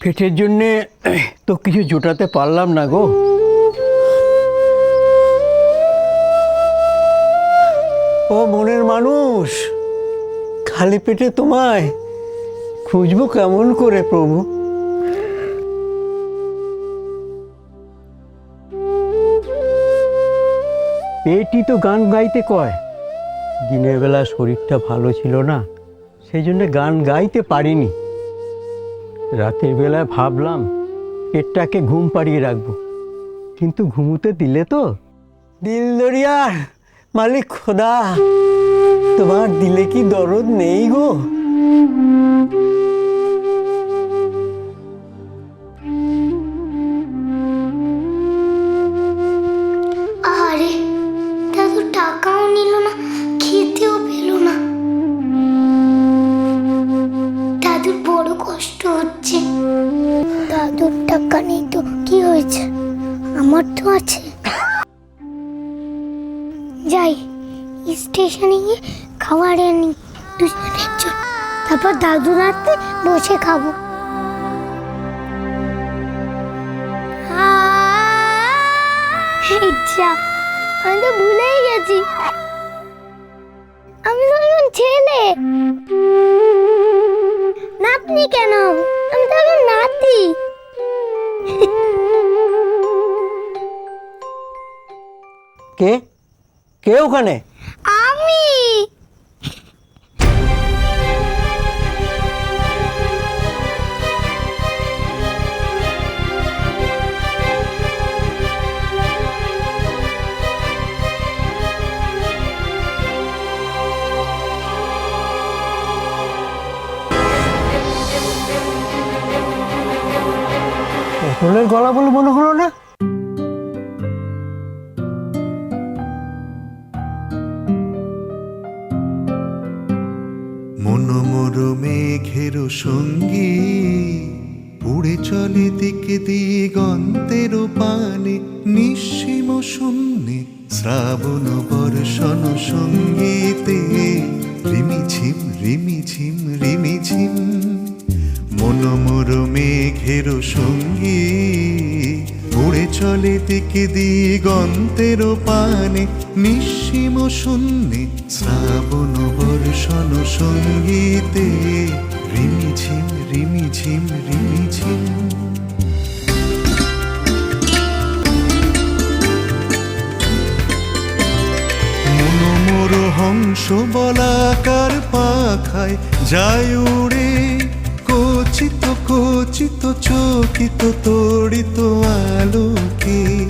পেটের জন্যে তো কিছু জোটাতে পারলাম না গো। ও মনের মানুষ, খালি পেটে তোমায় খুঁজবো কেমন করে প্রভু? পেটই তো গান গাইতে কয়। দিনের বেলা শরীরটা ভালো ছিল না, সেই জন্য গান গাইতে পারিনি। রাতের বেলায় ভাবলাম পেটটাকে ঘুম পাড়িয়ে রাখব। কিন্তু ঘুমুতে দিলে তো? দিল দরিয়ার মালিক খোদা তোমার দিলে কি দরদ নেই গো? আরে দাদু টাকাও নিল না খেতেও পেল না। দাদুর বড় কষ্ট হচ্ছে। দাদুর টাকা নেই তো, কি হয়েছে? আমার তো আছে। যাই, স্টেশনে গিয়ে খাবার আনি দুজনের জন্য। তারপর দাদু রাতে বসে খাব। যা, আমি তো ভুলেই গেছি। আমি তো এখন ছেলে। কে? কে ওখানে? আমি। পটলের গলা বলে মনে হলো না? মনোমর মেঘের সঙ্গী, উড়ে চলে দিকে দিগন্তের পানে, নিঃসীম শূন্যে শ্রাবণ বর্ষণ সঙ্গীতে মনোমর মেঘের সঙ্গী, উড়ে চলে দিকে দিগন্তের পানে, নিঃসীম শূন্যে শ্রাবণ বর্ষণ সঙ্গীতে রিমিঝিম রিমিঝিম রিমিঝিম হংস বলাকার পাখায় যায় উড়ে चित तो चकित तड़ित तो तो आलोकी